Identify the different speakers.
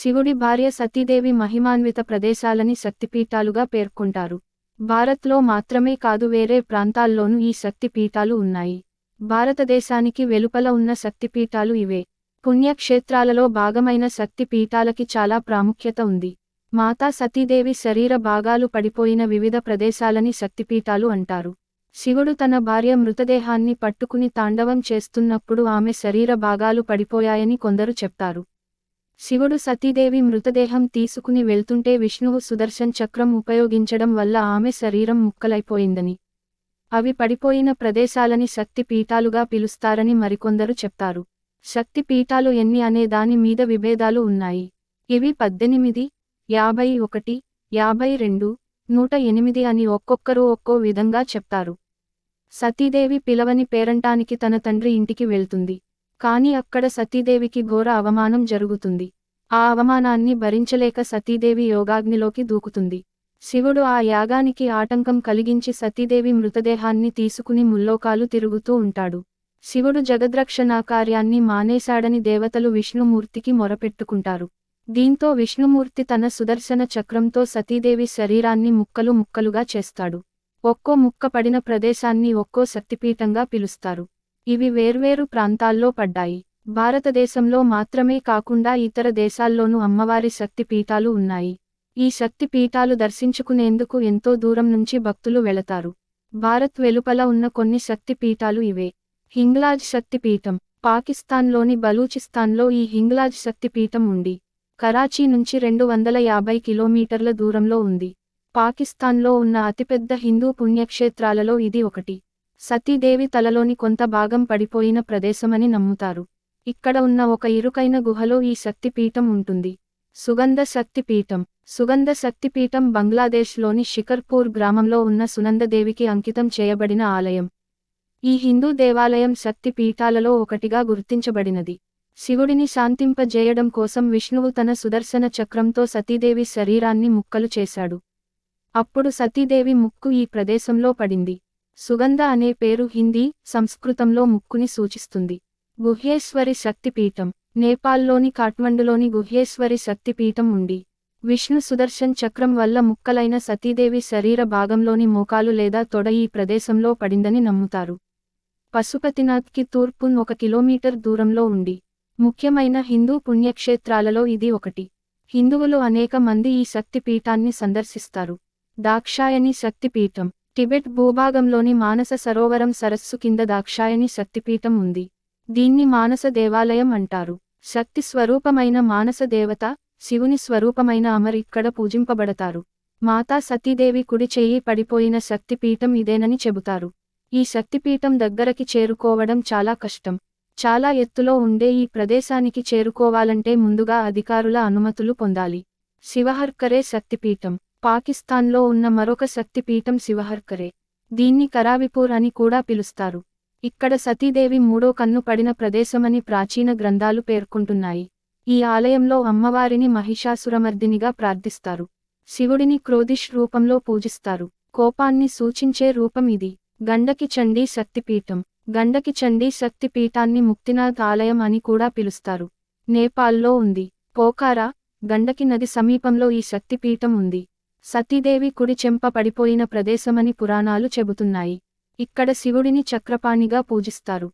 Speaker 1: శివుడి భార్య సతీదేవి మహిమాన్విత ప్రదేశాలని శక్తిపీఠాలుగా పేర్కొంటారు. భారత్లో మాత్రమే కాదు వేరే ప్రాంతాల్లోనూ ఈ శక్తిపీఠాలు ఉన్నాయి. భారతదేశానికి వెలుపల ఉన్న శక్తిపీఠాలు ఇవే. పుణ్యక్షేత్రాలలో భాగమైన శక్తిపీఠాలకి చాలా ప్రాముఖ్యత ఉంది. మాతా సతీదేవి శరీర భాగాలు పడిపోయిన వివిధ ప్రదేశాలని శక్తిపీఠాలు అంటారు. శివుడు తన భార్య మృతదేహాన్ని పట్టుకుని తాండవం చేస్తున్నప్పుడు ఆమె శరీర భాగాలు పడిపోయాయని కొందరు చెప్తారు. శివుడు సతీదేవి మృతదేహం తీసుకుని వెళ్తుంటే విష్ణువు సుదర్శన్ చక్రం ఉపయోగించడం వల్ల ఆమె శరీరం ముక్కలైపోయిందని. అవి పడిపోయిన ప్రదేశాలని శక్తి పీఠాలుగా పిలుస్తారని మరికొందరు చెప్తారు. శక్తి పీఠాలు ఎన్ని అనే దాని మీద విభేదాలు ఉన్నాయి. ఇవి పద్దెనిమిది యాభై ఒకటి యాభై రెండు నూట ఎనిమిది అని ఒక్కొక్కరు ఒక్కో విధంగా చెప్తారు. సతీదేవి పిలవని పేరంటానికి తన తండ్రి ఇంటికి వెళ్తుంది. కాని అక్కడ సతీదేవికి ఘోర అవమానం జరుగుతుంది. ఆ అవమానాన్ని భరించలేక సతీదేవి యోగాగ్నిలోకి దూకుతుంది. శివుడు ఆ యాగానికి ఆటంకం కలిగించి సతీదేవి మృతదేహాన్ని తీసుకుని ముల్లోకాలు తిరుగుతూ ఉంటాడు. శివుడు జగద్రక్షణా కార్యాన్ని మానేశాడని దేవతలు విష్ణుమూర్తికి మొరపెట్టుకుంటారు. దీంతో విష్ణుమూర్తి తన సుదర్శన చక్రంతో సతీదేవి శరీరాన్ని ముక్కలు ముక్కలుగా చేస్తాడు. ఒక్కో ముక్క పడిన ప్రదేశాన్ని ఒక్కో శక్తిపీఠంగా పిలుస్తారు. ఇవి వేర్వేరు ప్రాంతాల్లో పడ్డాయి. భారతదేశంలో మాత్రమే కాకుండా ఇతర దేశాల్లోనూ అమ్మవారి శక్తి పీఠాలు ఉన్నాయి. ఈ శక్తి పీఠాలు దర్శించుకునేందుకు ఎంతో దూరం నుంచి భక్తులు వెళతారు. భారత్ వెలుపల ఉన్న కొన్ని శక్తి పీఠాలు ఇవే. హింగ్లాజ్ శక్తిపీఠం పాకిస్తాన్లోని బలూచిస్తాన్లో ఈ హింగ్లాజ్ శక్తిపీఠం ఉంది. కరాచీ నుంచి రెండు వందల యాభై కిలోమీటర్ల దూరంలో ఉంది. పాకిస్తాన్లో ఉన్న అతిపెద్ద హిందూ పుణ్యక్షేత్రాలలో ఇది ఒకటి. సతీదేవి తలలోని కొంత భాగం పడిపోయిన ప్రదేశమని నమ్ముతారు. ఇక్కడ ఉన్న ఒక ఇరుకైన గుహలో ఈ శక్తిపీఠం ఉంటుంది. సుగంధ శక్తిపీఠం. సుగంధ శక్తిపీఠం బంగ్లాదేశ్లోని షికర్పూర్ గ్రామంలో ఉన్న సునందదేవికి అంకితం చేయబడిన ఆలయం. ఈ హిందూ దేవాలయం శక్తి పీఠాలలో ఒకటిగా గుర్తించబడినది. శివుడిని శాంతింపజేయడం కోసం విష్ణువు తన సుదర్శన చక్రంతో సతీదేవి శరీరాన్ని ముక్కలు చేశాడు. అప్పుడు సతీదేవి ముక్కు ఈ ప్రదేశంలో పడింది. సుగంధ అనే పేరు హిందీ సంస్కృతంలో ముక్కుని సూచిస్తుంది. గుహ్యేశ్వరి శక్తిపీఠం నేపాల్లోని కాఠ్మండులోని గుహ్యేశ్వరి శక్తిపీఠం ఉంది. విష్ణు సుదర్శన్ చక్రం వల్ల ముక్కలైన సతీదేవి శరీర భాగంలోని మోకాలు లేదా తొడ ఈ ప్రదేశంలో పడిందని నమ్ముతారు. పశుపతినాథ్కి తూర్పున్ ఒక కిలోమీటర్ దూరంలో ఉంది. ముఖ్యమైన హిందూ పుణ్యక్షేత్రాలలో ఇది ఒకటి. హిందువులు అనేక మంది ఈ శక్తిపీఠాన్ని సందర్శిస్తారు. దాక్షాయని శక్తిపీఠం టిబెట్ భూభాగంలోని మానస సరోవరం సరస్సు కింద దాక్షాయని శక్తిపీఠం ఉంది. దీన్ని మానస దేవాలయం అంటారు. శక్తి స్వరూపమైన మానస దేవత శివుని స్వరూపమైన అమర్ ఇక్కడ పూజింపబడతారు. మాతా సతీదేవి కుడి చెయ్యి పడిపోయిన శక్తిపీఠం ఇదేనని చెబుతారు. ఈ శక్తిపీఠం దగ్గరకి చేరుకోవడం చాలా కష్టం. చాలా ఎత్తులో ఉండే ఈ ప్రదేశానికి చేరుకోవాలంటే ముందుగా అధికారుల అనుమతులు పొందాలి. శివహర్కరే శక్తిపీఠం. పాకిస్తాన్లో ఉన్న మరొక శక్తిపీఠం శివహర్కరే. దీన్ని కరావిపూర్ అని కూడా పిలుస్తారు. ఇక్కడ సతీదేవి మూడో కన్ను పడిన ప్రదేశమని ప్రాచీన గ్రంథాలు పేర్కొంటున్నాయి. ఈ ఆలయంలో అమ్మవారిని మహిషాసురమర్దినిగా ప్రార్థిస్తారు. శివుడిని క్రోధిష్ రూపంలో పూజిస్తారు. కోపాన్ని సూచించే రూపం ఇది. గండకి చండీ శక్తిపీఠం. గండకి చండీ శక్తిపీఠాన్ని ముక్తినాథ్ ఆలయం అని కూడా పిలుస్తారు. నేపాల్లో ఉంది. పోకారా గండకి నది సమీపంలో ఈ శక్తిపీఠం ఉంది. సతీదేవి కుడి చెంప పడిపోయిన ప్రదేశమని పురాణాలు చెబుతున్నాయి. ఇక్కడ శివుడిని చక్రపాణిగా పూజిస్తారు.